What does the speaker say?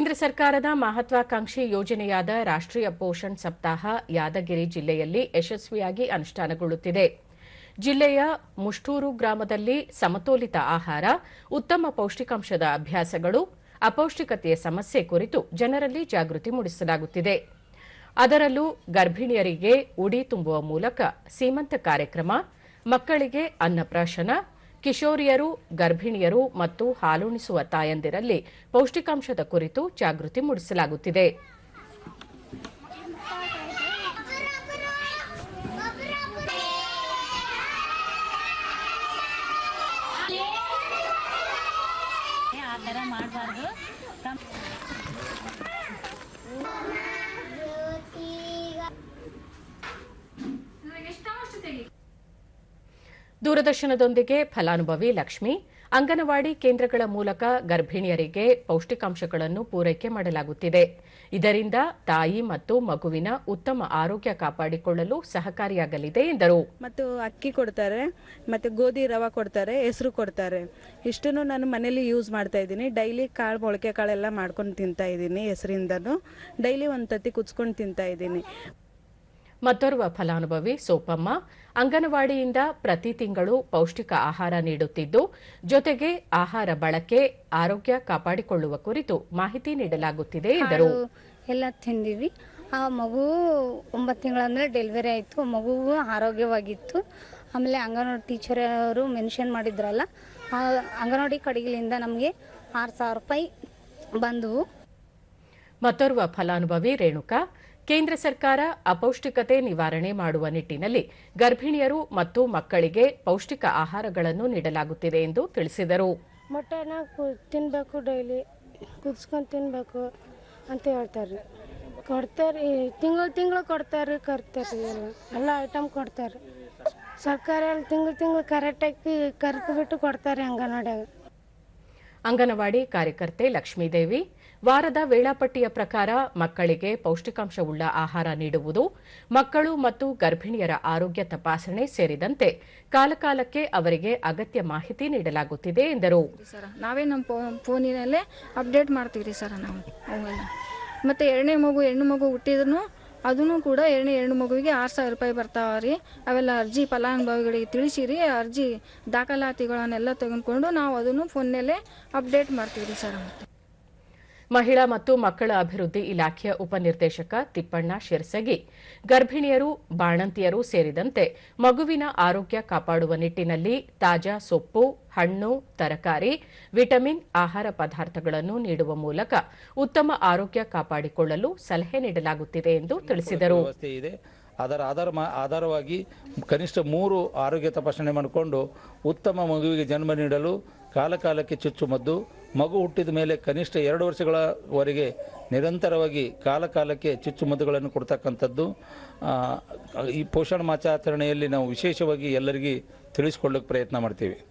ಕೇಂದ್ರ ಸರ್ಕಾರದ ಮಹತ್ವಾಕಾಂಕ್ಷಿ ಯೋಜನೆಯಾದ ರಾಷ್ಟ್ರೀಯ ಪೋಷಣ್ ಸಪ್ತಾಹ ಯಾದಗಿರಿ ಜಿಲ್ಲೆಯಲ್ಲಿ ಯಶಸ್ವಿಯಾಗಿ ಅನುಷ್ಠಾನಗೊಳ್ಳುತ್ತಿದೆ. ಜಿಲ್ಲೆಯ ಮುಷ್ಟೂರು ಗ್ರಾಮದಲ್ಲಿ ಸಮತೋಲಿತ ಆಹಾರ, ಉತ್ತಮ ಪೌಷ್ಟಿಕಾಂಶದ ಅಭ್ಯಾಸಗಳು, ಅಪೌಷ್ಟಿಕತೆಯ ಸಮಸ್ಯೆ ಕುರಿತು ಜನರಲ್ಲಿ ಜಾಗೃತಿ ಮೂಡಿಸಲಾಗುತ್ತಿದೆ. ಅದರಲ್ಲೂ ಗರ್ಭಿಣಿಯರಿಗೆ ಉಡಿ ತುಂಬುವ ಮೂಲಕ ಸೀಮಂತ ಕಾರ್ಯಕ್ರಮ, ಮಕ್ಕಳಿಗೆ ಅನ್ನಪ್ರಾಶನ ಕಿಶೋರಿಯರು ಗರ್ಭಿಣಿಯರು ಮತ್ತು ಹಾಲುಣಿಸುವ ತಾಯಂದಿರಲ್ಲಿ ಪೌಷ್ಟಿಕಾಂಶದ ಕುರಿತು ಜಾಗೃತಿ ಮೂಡಿಸಲಾಗುತ್ತಿದೆ. ದೂರದರ್ಶನದೊಂದಿಗೆ ಫಲಾನುಭವಿ ಲಕ್ಷ್ಮಿ, ಅಂಗನವಾಡಿ ಕೇಂದ್ರಗಳ ಮೂಲಕ ಗರ್ಭಿಣಿಯರಿಗೆ ಪೌಷ್ಟಿಕಾಂಶಗಳನ್ನು ಪೂರೈಕೆ ಮಾಡಲಾಗುತ್ತಿದೆ. ಇದರಿಂದ ತಾಯಿ ಮತ್ತು ಮಗುವಿನ ಉತ್ತಮ ಆರೋಗ್ಯ ಕಾಪಾಡಿಕೊಳ್ಳಲು ಸಹಕಾರಿಯಾಗಲಿದೆ ಎಂದರು. ಮತ್ತು ಅಕ್ಕಿ ಕೊಡ್ತಾರೆ, ಮತ್ತು ಗೋಧಿ ರವ ಕೊಡ್ತಾರೆ, ಹೆಸರು ಕೊಡ್ತಾರೆ. ಇಷ್ಟನ್ನು ನಾನು ಮನೇಲಿ ಯೂಸ್ ಮಾಡ್ತಾ ಇದ್ದೀನಿ. ಡೈಲಿ ಕಾಳು, ಮೊಳಕೆ ಕಾಳೆಲ್ಲ ಮಾಡ್ಕೊಂಡು ತಿಂತಾ ಇದ್ದೀನಿ ಹೆಸರಿಂದನೂ. ಡೈಲಿ ಒಂದು ತತ್ತಿ ಕುಚ್ಕೊಂಡು ತಿಂತಾ ಇದ್ದೀನಿ. ಮತ್ತೋರ್ವ ಫಲಾನುಭವಿ ಸೋಪಮ್ಮ ಅಂಗನವಾಡಿಯಿಂದ ಪ್ರತಿ ತಿಂಗಳು ಪೌಷ್ಟಿಕ ಆಹಾರ ನೀಡುತ್ತಿದ್ದು ಜೊತೆಗೆ ಆಹಾರ ಬಳಕೆ ಆರೋಗ್ಯ ಕಾಪಾಡಿಕೊಳ್ಳುವ ಕುರಿತು ಮಾಹಿತಿ ನೀಡಲಾಗುತ್ತಿದೆ ಎಂದರು. ಎಲ್ಲ ತಿಂದಿವಿ. ಆ ಮಗು ಒಂಬತ್ತು ತಿಂಗಳಂದ್ರೆ ಡೆಲಿವರಿ ಆಯಿತು. ಮಗು ಆರೋಗ್ಯವಾಗಿತ್ತು. ಆಮೇಲೆ ಅಂಗನವಾಡಿ ಟೀಚರ್ ಅವರು ಮೆನ್ಷನ್ ಮಾಡಿದ್ರಲ್ಲ ಆ ಅಂಗನವಾಡಿ ಕಡೆಗಳಿಂದ ನಮಗೆ ಆರು ಸಾವಿರ ರೂಪಾಯಿ ಬಂದವು. ಮತ್ತೋರ್ವ ಫಲಾನುಭವಿ ರೇಣುಕಾ ಕೇಂದ್ರ ಸರ್ಕಾರ ಅಪೌಷ್ಟಿಕತೆ ನಿವಾರಣೆ ಮಾಡುವ ನಿಟ್ಟಿನಲ್ಲಿ ಗರ್ಭಿಣಿಯರು ಮತ್ತು ಮಕ್ಕಳಿಗೆ ಪೌಷ್ಟಿಕ ಆಹಾರಗಳನ್ನು ನೀಡಲಾಗುತ್ತಿದೆ ಎಂದು ತಿಳಿಸಿದರು. ಮೊಟ್ಟೆನ ತಿನ್ನಬೇಕು ಡೈಲಿ, ಕುದಿಸ್ಕೊಂಡು ತಿನ್ನಬೇಕು ಅಂತ ಹೇಳ್ತಾರೆ. ಕೊಡ್ತಾರೆ ತಿಂಗಳು ತಿಂಗಳು ಕೊಡ್ತಾರೆ, ಕರ್ತಾರೆ ಎಲ್ಲ ಎಲ್ಲ ಐಟಮ್ ಕೊಡ್ತಾರೆ. ಸರ್ಕಾರ ತಿಂಗಳು ತಿಂಗಳು ಕರೆಕ್ಟಾಗಿ ಕರೆದು ಬಿಟ್ಟು ಕೊಡ್ತಾರೆ ಅಂಗನವಾಡಿಯಾಗ ಅಂಗನವಾಡಿ ಕಾರ್ಯಕರ್ತೆ ಲಕ್ಷ್ಮೀದೇವಿ, ವಾರದ ವೇಳಾಪಟ್ಟಿಯ ಪ್ರಕಾರ ಮಕ್ಕಳಿಗೆ ಪೌಷ್ಟಿಕಾಂಶವುಳ್ಳ ಆಹಾರ ನೀಡುವುದು, ಮಕ್ಕಳು ಮತ್ತು ಗರ್ಭಿಣಿಯರ ಆರೋಗ್ಯ ತಪಾಸಣೆ ಸೇರಿದಂತೆ ಕಾಲಕಾಲಕ್ಕೆ ಅವರಿಗೆ ಅಗತ್ಯ ಮಾಹಿತಿ ನೀಡಲಾಗುತ್ತಿದೆ ಎಂದರು. ನಾವೇ ನಮ್ಮ ಫೋನಿನಲ್ಲೇ ಅಪ್ಡೇಟ್ ಮಾಡ್ತೀವಿ ಸರ್ ನಾವು ಮತ್ತು ಎರಡನೇ ಮಗು, ಹೆಣ್ಣು ಮಗು ಹುಟ್ಟಿದ್ರು ಅದನ್ನು ಕೂಡ ಎರಡು ಎರಡು ಮಗುವಿಗೆ ಆರು ಸಾವಿರ ರೂಪಾಯಿ ಬರ್ತಾವೆ ರೀ. ಅವೆಲ್ಲ ಅರ್ಜಿ ಫಲಾನುಭವಿಗಳಿಗೆ ತಿಳಿಸಿರಿ, ಅರ್ಜಿ ದಾಖಲಾತಿಗಳನ್ನೆಲ್ಲ ತೆಗೆದುಕೊಂಡು ನಾವು ಅದನ್ನು ಫೋನ್ನಲ್ಲೇ ಅಪ್ಡೇಟ್ ಮಾಡ್ತೀವಿ ರೀ ಸರ್. ಮಹಿಳಾ ಮತ್ತು ಮಕ್ಕಳ ಅಭಿವೃದ್ಧಿ ಇಲಾಖೆಯ ಉಪನಿರ್ದೇಶಕ ತಿಪ್ಪಣ್ಣ ಶಿರ್ಸಗಿ ಗರ್ಭಿಣಿಯರು ಬಾಣಂತಿಯರು ಸೇರಿದಂತೆ ಮಗುವಿನ ಆರೋಗ್ಯ ಕಾಪಾಡುವ ನಿಟ್ಟಿನಲ್ಲಿ ತಾಜಾ ಸೊಪ್ಪು ಹಣ್ಣು ತರಕಾರಿ ವಿಟಮಿನ್ ಆಹಾರ ಪದಾರ್ಥಗಳನ್ನು ನೀಡುವ ಮೂಲಕ ಉತ್ತಮ ಆರೋಗ್ಯ ಕಾಪಾಡಿಕೊಳ್ಳಲು ಸಲಹೆ ನೀಡಲಾಗುತ್ತಿದೆ ಎಂದು ತಿಳಿಸಿದರು. ಅದರ ಆಧಾರ ಆಧಾರವಾಗಿ ಕನಿಷ್ಠ ಮೂರು ಆರೋಗ್ಯ ತಪಾಸಣೆ ಮಾಡಿಕೊಂಡು ಉತ್ತಮ ಮಗುವಿಗೆ ಜನ್ಮ ನೀಡಲು ಕಾಲಕಾಲಕ್ಕೆ ಚುಚ್ಚುಮದ್ದು ಮಗು ಹುಟ್ಟಿದ ಮೇಲೆ ಕನಿಷ್ಠ ಎರಡು ವರ್ಷಗಳವರೆಗೆ ನಿರಂತರವಾಗಿ ಕಾಲಕಾಲಕ್ಕೆ ಚುಚ್ಚುಮದ್ದುಗಳನ್ನು ಕೊಡ್ತಕ್ಕಂಥದ್ದು. ಈ ಪೋಷಣ ಮಾಚಾಚರಣೆಯಲ್ಲಿ ನಾವು ವಿಶೇಷವಾಗಿ ಎಲ್ಲರಿಗೂ ತಿಳಿಸ್ಕೊಳ್ಳೋಕೆ ಪ್ರಯತ್ನ ಮಾಡ್ತೀವಿ.